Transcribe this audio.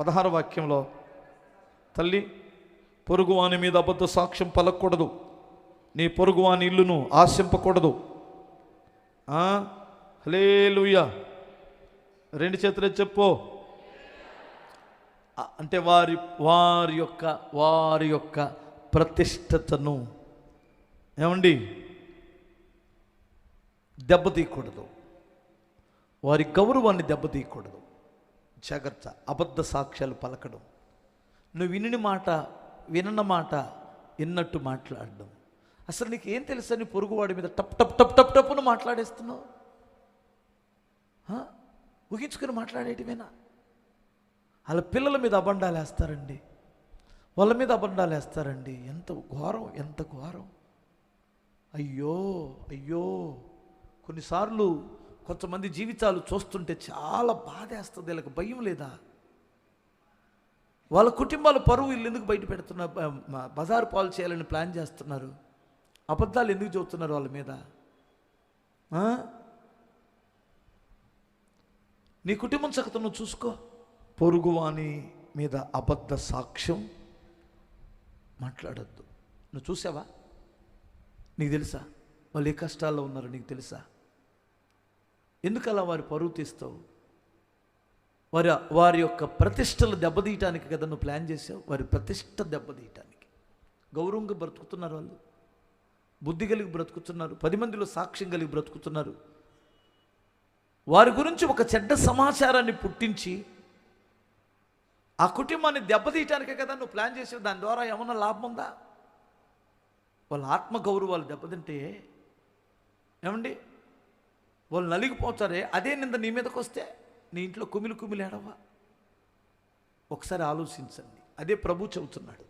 పదహార వాక్యంలో తల్లి పొరుగువాని మీద అబద్ధ సాక్ష్యం పలకూడదు. నీ పొరుగువాని ఇల్లును ఆశింపకూడదు. హలేలుయ్య రెండు చేతులే చెప్పు. అంటే వారి వారి యొక్క వారి యొక్క ప్రతిష్టతను ఏమండి? దెబ్బతీయకూడదు. వారి గౌరవాన్ని దెబ్బతీయకూడదు. జాగ్రత్త. అబద్ధ సాక్ష్యాలు పలకడం. నువ్వు వినిన మాట వినన్న మాట విన్నట్టు మాట్లాడడం. అసలు నీకు ఏం తెలుసని పొరుగువాడి మీద టప్ టప్ టప్ టప్ టప్పును మాట్లాడేస్తున్నావు? ఊహించుకుని మాట్లాడేటివేనా? వాళ్ళ పిల్లల మీద అబండాలు వేస్తారండి. వాళ్ళ మీద అబండాలు వేస్తారండి. ఎంత ఘోరం ఎంత ఘోరం. అయ్యో అయ్యో. కొన్నిసార్లు కొంతమంది జీవితాలు చూస్తుంటే చాలా బాధేస్తుంది. వీళ్ళకి భయం లేదా? వాళ్ళ కుటుంబాల పరువు వీళ్ళు ఎందుకు బయట పెడుతున్నారు బజారు పాలు చేయాలని ప్లాన్ చేస్తున్నారు. అబద్ధాలు ఎందుకు చూస్తున్నారు వాళ్ళ మీద? నీ కుటుంబం చక్కత నువ్వు చూసుకో. పొరుగువాని మీద అబద్ధ సాక్ష్యం మాట్లాడద్దు. నువ్వు చూసావా? నీకు తెలుసా? వాళ్ళు ఏ కష్టాల్లో ఉన్నారో నీకు తెలుసా? ఎందుకలా వారు పరువు తీస్తావు? వారి వారి యొక్క ప్రతిష్టలు దెబ్బతీయటానికి కదా నువ్వు ప్లాన్ చేసావు వారి ప్రతిష్ట దెబ్బతీయటానికి. గౌరవంగా బ్రతుకుతున్నారు వాళ్ళు. బుద్ధి కలిగి బ్రతుకుతున్నారు. పది మందిలో సాక్ష్యం కలిగి బ్రతుకుతున్నారు. వారి గురించి ఒక చెడ్డ సమాచారాన్ని పుట్టించి ఆ కుటుంబాన్ని దెబ్బతీయటానికే కదా నువ్వు ప్లాన్ చేసావు దాని ద్వారా ఏమన్నా లాభం ఉందా? వాళ్ళ ఆత్మ గౌరవాలు దెబ్బతింటే ఏమండి? వాళ్ళు నలిగిపోతారే అదే నింద నీ మీదకి వస్తే నీ ఇంట్లో కుమిలి కుమిలి ఏడవా? ఒకసారి ఆలోచించండి. అదే ప్రభు చెబుతున్నాడు.